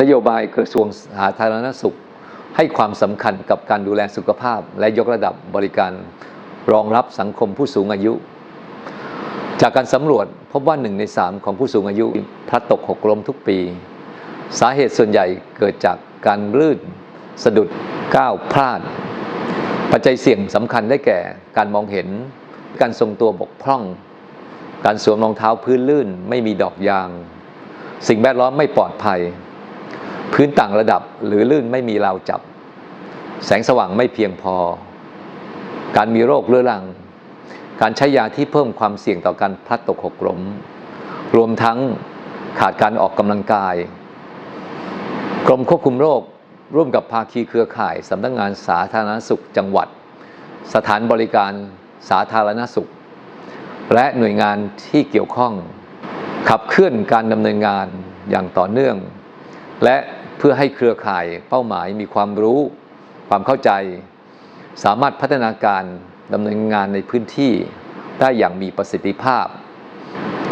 นโยบายกระทรวงสาธารณสุข ให้ความสำคัญกับการดูแลสุขภาพ และยกระดับบริการรองรับสังคมผู้สูงอายุ จากการสำรวจพบว่าหนึ่งในสามของผู้สูงอายุพลัดตกหกล้มทุกปี สาเหตุส่วนใหญ่เกิดจากการลื่นสะดุดก้าวพลาด ปัจจัยเสี่ยงสำคัญได้แก่ การมองเห็น การทรงตัวบกพร่อง การสวมรองเท้าพื้นลื่นไม่มีดอกยาง สิ่งแวดล้อมไม่ปลอดภัย พื้นต่างระดับหรือลื่นไม่มีราวจับ แสงสว่างไม่เพียงพอ การมีโรคเรื้อรัง การใช้ยาที่เพิ่มความเสี่ยงต่อการพลัดตกหกล้ม รวมทั้งขาดการออกกำลังกาย กรมควบคุมโรคร่วมกับภาคีเครือข่ายสำนักงงานสาธารณสุขจังหวัด สถานบริการสาธารณสุข และหน่วยงานที่เกี่ยวข้อง ขับเคลื่อนการดำเนินงานอย่างต่อเนื่อง และ พื่อให้เครือข่ายเป้าหมายมีความรู้ ความเข้าใจ สามารถพัฒนาการดำเนินงานในพื้นที่ได้อย่างมีประสิทธิภาพ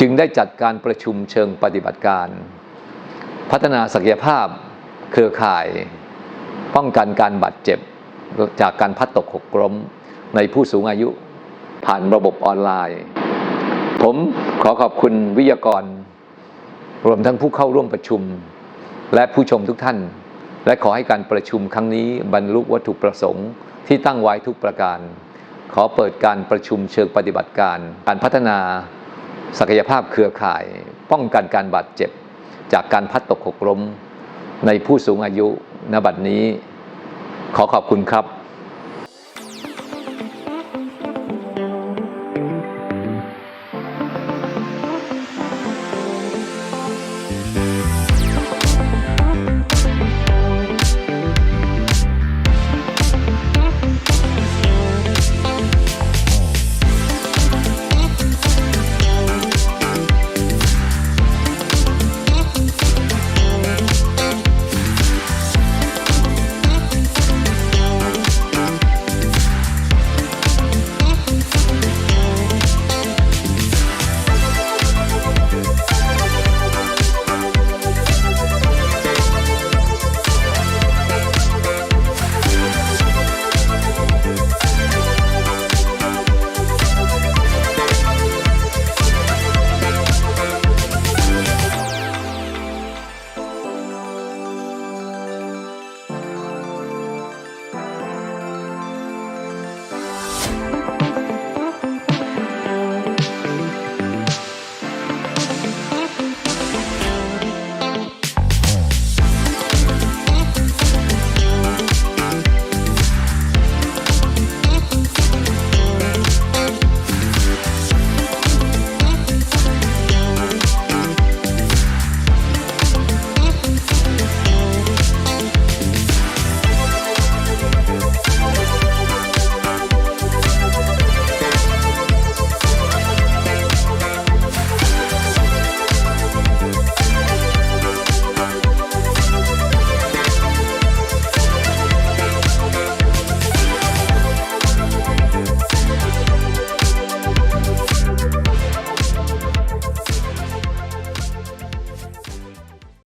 จึงได้จัดการประชุมเชิงปฏิบัติการ พัฒนาศักยภาพ เครือข่าย ป้องกันการบาดเจ็บ จากการพัดตกหกล้มในผู้สูงอายุ ผ่านระบบออนไลน์ ผมขอขอบคุณวิทยากร รวมทั้งผู้เข้าร่วมประชุม และผู้ชมทุกท่าน และขอให้การประชุมครั้งนี้บรรลุวัตถุประสงค์ที่ตั้งไว้ทุกประการ ขอเปิดการประชุมเชิงปฏิบัติการ การพัฒนาศักยภาพเครือข่าย ป้องกันการบาดเจ็บ จากการพัดตกหกล้ม ในผู้สูงอายุณบัดนี้ ขอขอบคุณครับ